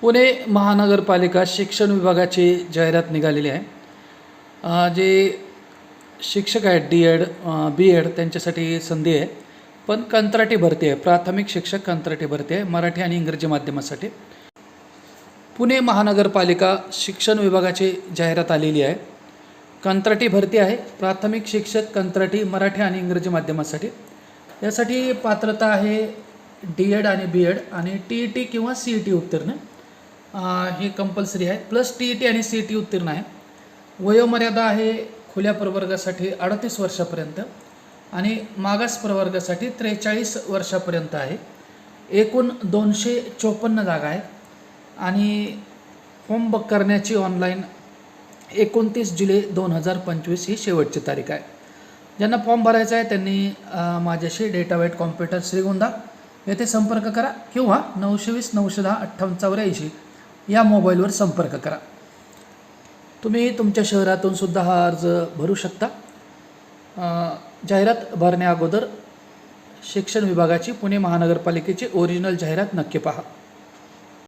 पुणे महानगरपालिका शिक्षण विभागाची जाहिरात निघालेली आहे. जे शिक्षक आहेत डी एड बी एड त्यांच्यासाठी संधी आहे. पण कंत्राटी भरती आहे. प्राथमिक शिक्षक कंत्राटी भरती आहे मराठी आणि इंग्रजी माध्यमासाठी. पुणे महानगरपालिका शिक्षण विभागाची जाहिरात आलेली आहे. कंत्राटी भरती आहे. प्राथमिक शिक्षक कंत्राटी मराठी आणि इंग्रजी माध्यमासाठी. यासाठी पात्रता आहे डी एड आणि बी एड आणि टी ई टी किंवा सी ई टी उत्तीर्ण. हे कंपल्सरी आहे. प्लस टी ई टी आणि सी ई टी उत्तीर्ण आहे. वयोमर्यादा आहे खुल्या प्रवर्गासाठी अडतीस वर्षापर्यंत आणि मागास प्रवर्गासाठी त्रेचाळीस वर्षापर्यंत आहे. एकूण दोनशे चोपन्न जागा आहेत आणि फॉर्म बक करण्याची ऑनलाईन एकोणतीस जुलै दोन हजार पंचवीस ही शेवटची तारीख आहे. ज्यांना फॉर्म भरायचा आहे त्यांनी माझ्याशी डेटा वेट कॉम्प्युटर श्रीगोंदा येथे संपर्क करा. किंवा नऊशे वीस नऊशे दहा अठ्ठावन्न चौऱ्याऐंशी या मोबाईलवर संपर्क करा. तुम्ही तुमच्या शहरातून सुद्धा हा अर्ज भरू शकता. जाहिरात भरण्याअगोदर शिक्षण विभागाची पुणे महानगरपालिकेची ओरिजिनल जाहिरात नक्की पहा.